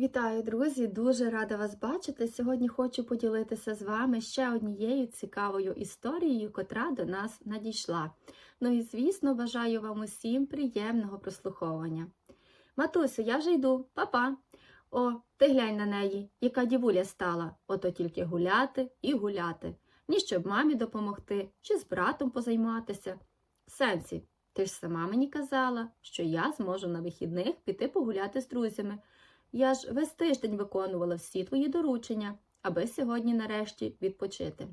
Вітаю, друзі! Дуже рада вас бачити. Сьогодні хочу поділитися з вами ще однією цікавою історією, котра до нас надійшла. Ну і, звісно, бажаю вам усім приємного прослуховування. Матусю, я вже йду, Па-па! О, ти глянь на неї, яка дівуля стала, ото тільки гуляти і гуляти. Ні щоб мамі допомогти, чи з братом позайматися. Сенсі, ти ж сама мені казала, що я зможу на вихідних піти погуляти з друзями. Я ж весь тиждень виконувала всі твої доручення, аби сьогодні нарешті відпочити.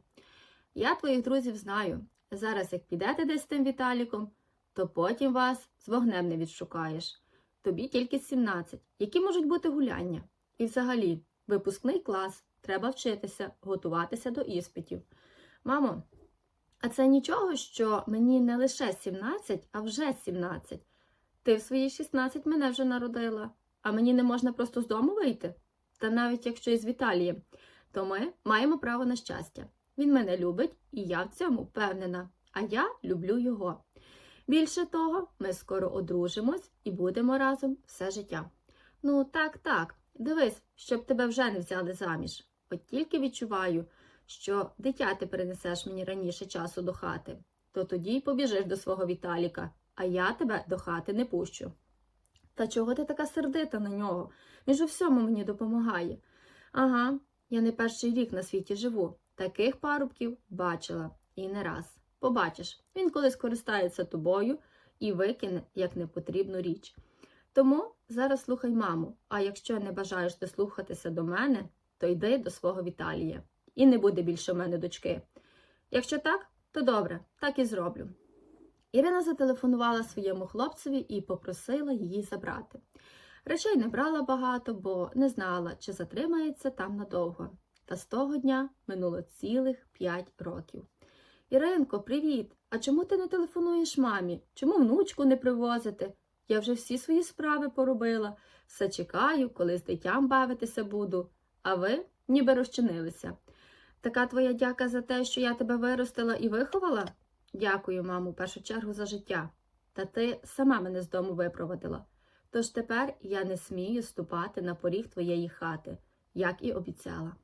Я твоїх друзів знаю. Зараз, як підете десь з тим Віталіком, то потім вас з вогнем не відшукаєш. Тобі тільки 17. Які можуть бути гуляння? І взагалі, випускний клас, треба вчитися, готуватися до іспитів. Мамо, а це нічого, що мені не лише 17, а вже 17. Ти в свої 16 мене вже народила. А мені не можна просто з дому вийти? Та навіть якщо із Віталієм, то ми маємо право на щастя. Він мене любить, і я в цьому впевнена, а я люблю його. Більше того, ми скоро одружимось і будемо разом все життя. Ну, так, так, дивись, щоб тебе вже не взяли заміж. От тільки відчуваю, що дитя ти принесеш мені раніше часу до хати, то тоді й побіжиш до свого Віталіка, а я тебе до хати не пущу. Та чого ти така сердита на нього? Він ж у всьому мені допомагає. Ага, я не перший рік на світі живу. Таких парубків бачила і не раз. Побачиш, він колись користається тобою і викине як непотрібну річ. Тому зараз слухай маму, а якщо не бажаєш дослухатися до мене, то йди до свого Віталія. І не буде більше в мене дочки. Якщо так, то добре, так і зроблю. Ірина зателефонувала своєму хлопцеві і попросила її забрати. Речей не брала багато, бо не знала, чи затримається там надовго. Та з того дня минуло цілих п'ять років. Іринко, привіт! А чому ти не телефонуєш мамі? Чому внучку не привозити? Я вже всі свої справи поробила, все чекаю, коли з дитям бавитися буду, а ви ніби розчинилися. Така твоя дяка за те, що я тебе виростила і виховала? Дякую, мамо, в першу чергу за життя. Та ти сама мене з дому випроводила. Тож тепер я не смію ступати на поріг твоєї хати, як і обіцяла.